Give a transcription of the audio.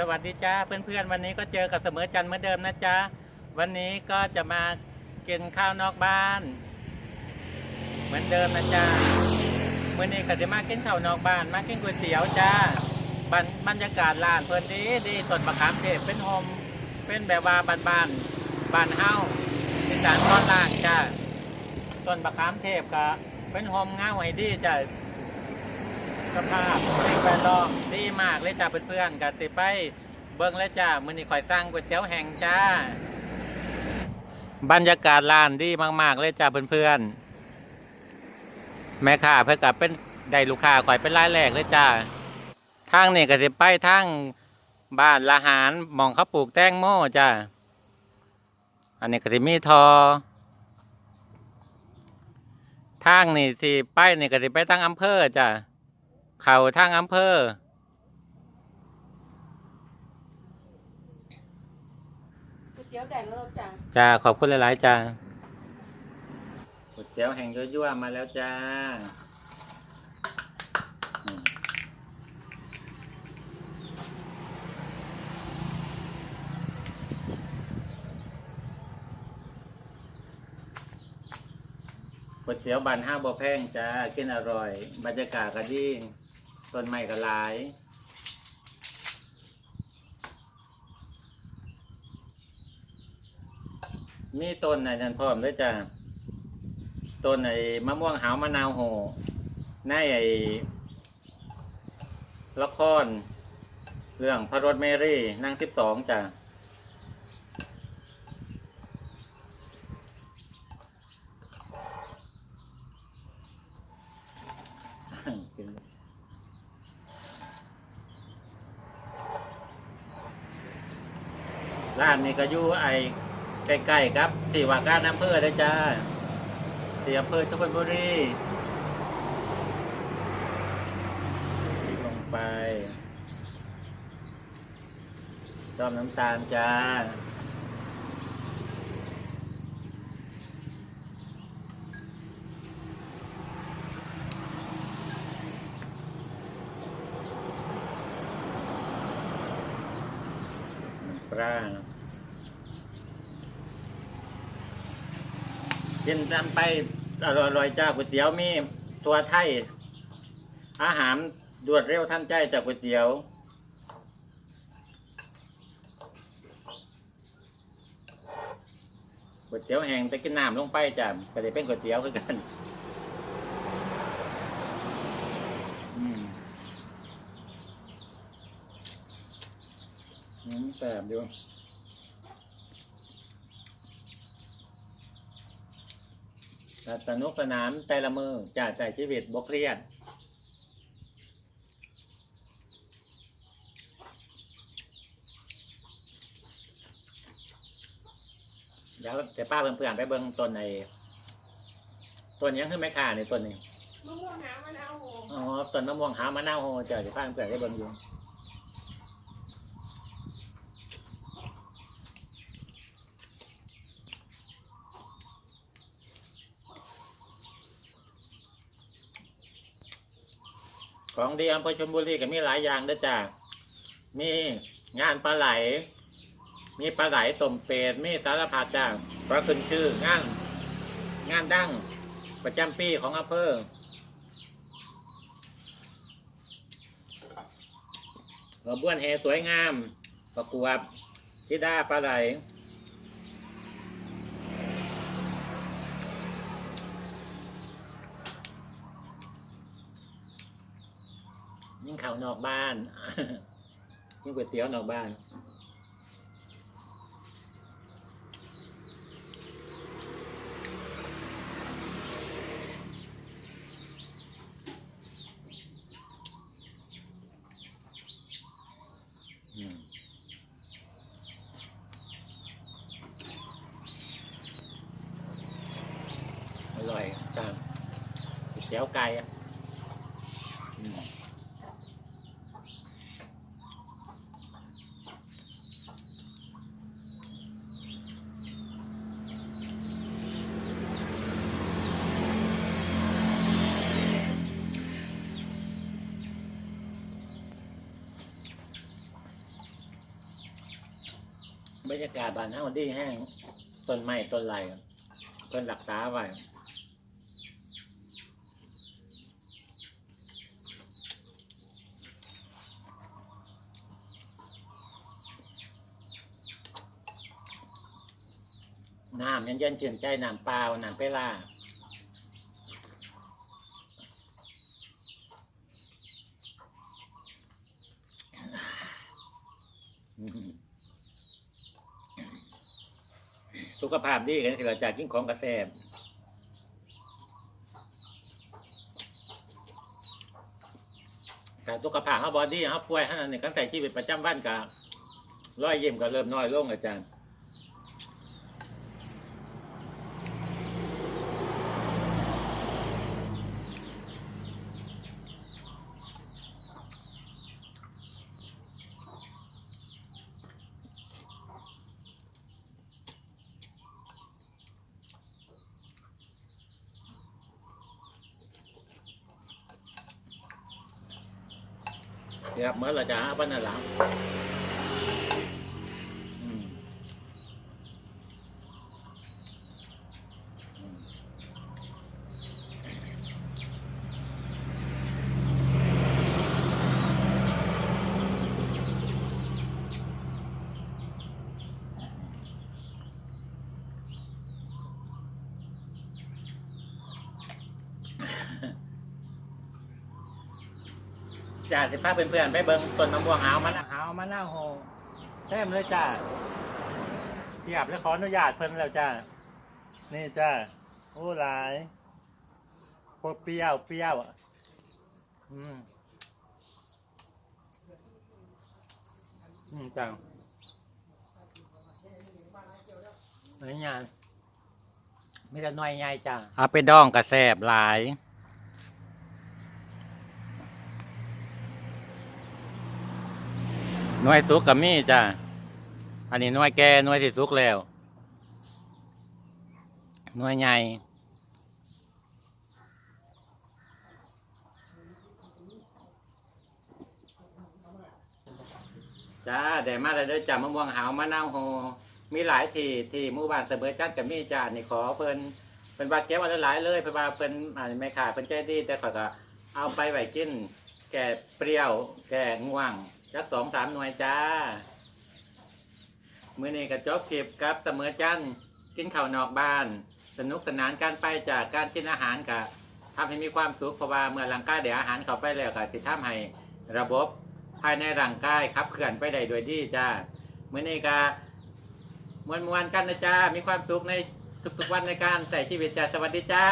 สวัสดีจ้าเพื่อนๆ วันนี้ก็เจอกับเสมอจันเหมือนเดิมนะจ๊ะวันนี้ก็จะมากินข้าวนอกบ้าน เหมือนเดิมนะจ๊ะมื่อนี้ก็จะมากินข้าวนอกบ้าน มากินก๋วยเตี๋ยวจ้าบรรบรรยากาศร้านเพิ่อนดีดีต้นมะขามเทศเป็นโฮมเป็นแบบว่าบ้านบ้านบ้านเฮาอีสานตอนล่างจ้าต้นมะขามเทศก็เป็นโฮมเงาให้ดีจ้า สภาพสิ่งแวดล้อมดีมากเลยจ้าเพื่อนๆกันติไปเบิ้งแล้วจ้ามื้อนี้ข่อยสร้างก๋วยเตี๋ยวแห้งจ้า บรรยากาศร้านดีมากๆเลยจ้าเพื่อนๆแม่ค้าเพื่อกับเป็นได้ลูกค้าข่อยเป็นรายแรกเลยจ้าทางนี่ก็สิไปทางบ้านละหารมองเขาปลูกแตงโมจ้าอันนี้ก็สิมีทอทางนี่สิไปนี่ก็สิไปทางอำเภอจ้า เขาทางอำเภอ ก๋วยเตี๋ยวได้แล้วจ้ะจ้า ขอบคุณหลาย ๆ จ้าก๋วยเตี๋ยวแห่งยั่วๆมาแล้วจ้าอืมก๋วยเตี๋ยวบานห้าบ่แพงจ้ากินอร่อย บรรยากาศก็ดี ต้นไม้ก็หลายมีต้นไหนนั่นพร้อมด้วยจ้ะต้นไอ้มะม่วงหาวมะนาวโหในไอ้ละคร เรื่องพระรถเมรี่นั่งที่สองจ้ะ ร้านนี้ก็อยู่ไอ้ใกล้ๆครับสี่ว่าการอำเภอเลยจ้าสี่อำเภอชุมพลบุรีลงไปจอมน้ำตาลจ้า น้ำปลา กินตามไปอร่อยๆจ้าก๋วยเตี๋ยวมีตัวไทย อาหารรวดเร็วทันใจจากก๋วยเตี๋ยวก๋วยเตี๋ยวแห้งแต่กินน้ำลงไปจ้ะก็ได้เป็นก๋วยเตี๋ยวคือกันอืมอืมแสบอยู่ สนุกสนานแต่ละมือจากแต่ชีวิตบกเครียดเดี๋ยวจะป้าเพื่อนๆไปเบิ้งต้นในต้นนี้คือไม่ค่าในต้นนี้มะม่วงน้ำมะนาวโหอ๋อต้นมะม่วงหามะนาวโฮเจ้าจะป้าเพื่อนๆไปเบิ้งอยู่ ของดีอำเภอชลบุรีก็มีหลายอย่างเด้อจ้ามีงานปลาไหล มีปลาไหลต้มเป็ดมีสารพัดจ้าเพราะขึ้นชื่องานงานดั้งประจำปีของอำเภอขบวนแห่สวยงาม ประกวดทิดาปลาไหล ยิ่งข่าวนอกบ้านยิ่งก๋วยเตี๋ยวนอกบ้านอร่อยจังเตี๋ยวไก่อะอืม บรรยากาศบ้านเฮาดีแห้งต้นไม้ต้นไรเพิ่นรักษาไว้น้ำเย็นๆชื่นใจน้ำเปล่าน้ำเปล่าอืม สุขภาพดีกันสิเราจากกินของกระแสบแต่สุขภาพเขาบอดี้เขาป่วยขนาดนี้ตั้งแต่ชีวิตประจำวันกับร้อยเยี่ยมก็เริ่มน้อยลงอาจารย์ เดี๋ยวเมื่อเราจะหาปัญหาหลังอืมอืม จ้าสิพาเพื่อนๆไปเบิ่งต้นมะม่วงหาวมะนาวหาวมะนาวโฮเต็มเลยจ้าเทียบแล้วขออนุญาตเพิ่นแล้วจ้านี่จ้าโอ้หลายโคตรเปรี้ยวเปรี้ยวอะอืมอืมจ้าไหนยานไม่ได้น้อยไงจ้าเอาไปดองกระแสบหลาย หน่วยสุกกับมีจ้ะ อันนี้หน่วยแก่หน่วยที่สุกแล้ว หน่วยใหญ่จ้าได้มาแล้วเด้อจ้ามะม่วงหาวมะนาวโฮมีหลายที่ที่หมู่บ้านเสมอจันกับมีจ้านี่ขอเพิ่นเพิ่นว่าเก็บเอาหลายๆเลยเพิ่นว่าเพิ่นอ่าไม่ขายเพิ่นใจดีแต่ขอยก็เอาไปไว้กิน แก่เปรี้ยว แก่ง่วง จักสองสามหน่วยจ้ามื้อนี้ก็จบคลิปกับเสมอจันกินข้าวนอกบ้าน สนุกสนานการไปจากการกินอาหารกะทำให้มีความสุขเพราะว่าเมื่อร่างกายได้อาหารเข้าไปแล้วก็สิทำให้ระบบภายในร่างกายขับเคลื่อนไปได้โดยดีจ้ามื้อนี้ก็มวนมวนกันนะจ้ามีความสุขในทุกๆวันในการใส่ชีวิตจ้าสวัสดีจ้า